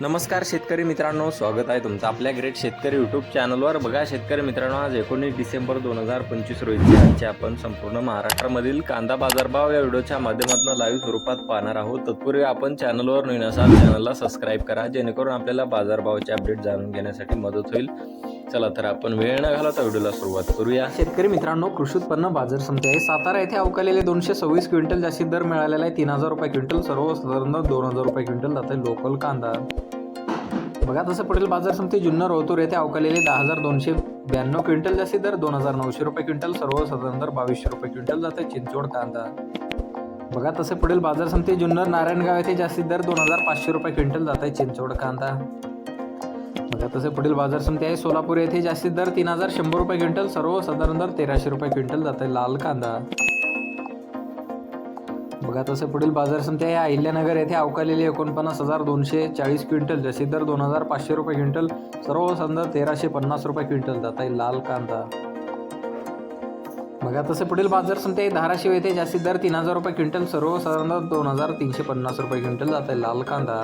नमस्कार शेतकरी मित्रांनो स्वागत आहे तुमचं आपल्या ग्रेट शेतकरी यूट्यूब चॅनलवर बघा शेतकरी मित्रांनो आज एकोणीस डिसेंबर दोन हजार पंचवीस रोजी आजचे आपण संपूर्ण महाराष्ट्रामधील कांदा बाजारभाव या व्हिडिओच्या माध्यमातून लाईव्ह स्वरूपात पाहणार आहोत. तत्पूर्वी आपण चॅनलवर नवीन असाल चॅनलला सबस्क्राईब करा. जेणेकरून आपल्याला बाजारभावाचे अपडेट जाणून घेण्यासाठी मदत होईल. चला तर आपण वेळ न घालवता व्हिडिओला सुरुवात करूया. शेतकरी मित्रांनो कृषी उत्पन्न बाजार समिती आहे. सातारा येथे अवकालेले दोनशे सव्वीस क्विंटल जास्तीत दर मिळालेला आहे. तीन हजार रुपये क्विंटल सर्वसाधारण दर दोन हजार रुपये क्विंटल जाते लोकल कांदा. बघा तसं पडेल बाजार समिती जुन्नर रोतूर येथे अवकालेले दहा हजार दोनशे ब्याण्णव क्विंटल जास्तीत दर दोन हजार नऊशे रुपये क्विंटल सर्वसाधारण दर बावीसशे रुपये क्विंटल जाते चिंचवड कांदा. बघा तसे पुढील बाजार समिती जुन्नर नारायणगाव येथे जास्तीत दर दोन हजार पाचशे रुपये क्विंटल जात आहे चिंचवड कांदा. बघा तसे पुढील बाजार समिती आहे. सोलापूर येथे जास्तीत दर तीन हजार शंभर रुपये क्विंटल सर्वसाधारण दर तेराशे रुपये क्विंटल जात आहे लाल कांदा. बघा तसे पुढील बाजार समिती आहे. अहिल्यानगर येथे अवकालेली एकोणपन्नास हजार दोनशे चाळीस क्विंटल जास्तीत दर दोन हजार पाचशे रुपये क्विंटल सर्वसाधारण तेराशे पन्नास रुपये क्विंटल जात आहे लाल कांदा. बघा तसे पुढील बाजार समिती आहे. धाराशिव येथे जास्तीत दर तीन हजार रुपये क्विंटल सर्वसाधारण दर दोन हजार तीनशे पन्नास रुपये क्विंटल जात आहे लाल कांदा.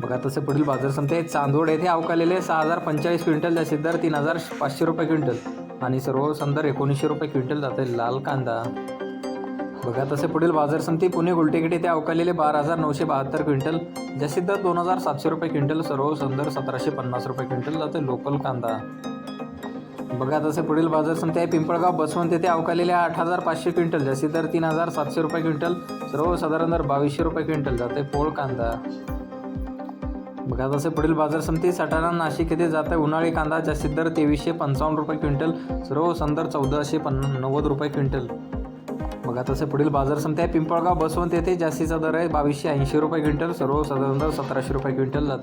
बघा तसे पुढील बाजार समते चांदोड चांदवड येथे अवकालेले सहा हजार पंचेचाळीस क्विंटल जास्तीत दर तीन हजार पाचशे रुपये क्विंटल. आणि सर्व संदर एकोणीसशे रुपये क्विंटल जाते लाल कांदा. बघा तसे पुढील बाजार समिती पुणे गुलटेकडी येथे अवकालेले बारा हजार नऊशे बहात्तर क्विंटल जास्तीत दर दोन हजार सातशे रुपये क्विंटल सर्व संदर सतराशे पन्नास रुपये क्विंटल जाते लोकल कांदा. बघा तसे पुढील बाजार समिती आहे पिंपळगाव बसवंत येथे अवकालेले आठ हजार पाचशे क्विंटल जास्तीत दर तीन हजार सातशे रुपये क्विंटल सर्व साधारण दर बावीसशे रुपये क्विंटल जाते पोळ कांदा. बघा तसे पुढील बाजार समिती सटाणा नाशिक येथे जात आहे. उन्हाळी कांदा जास्तीत दर तेवीसशे पंचावन्न रुपये क्विंटल सर्व संदर चौदाशे पन्ना नव्वद रुपये क्विंटल. बघा तसे पुढील बाजार समिती आहे. पिंपळगाव बसवंत येथे जास्तीचा दर आहे बावीसशे ऐंशी रुपये क्विंटल सर्व दर सतराशे रुपये क्विंटल जाते.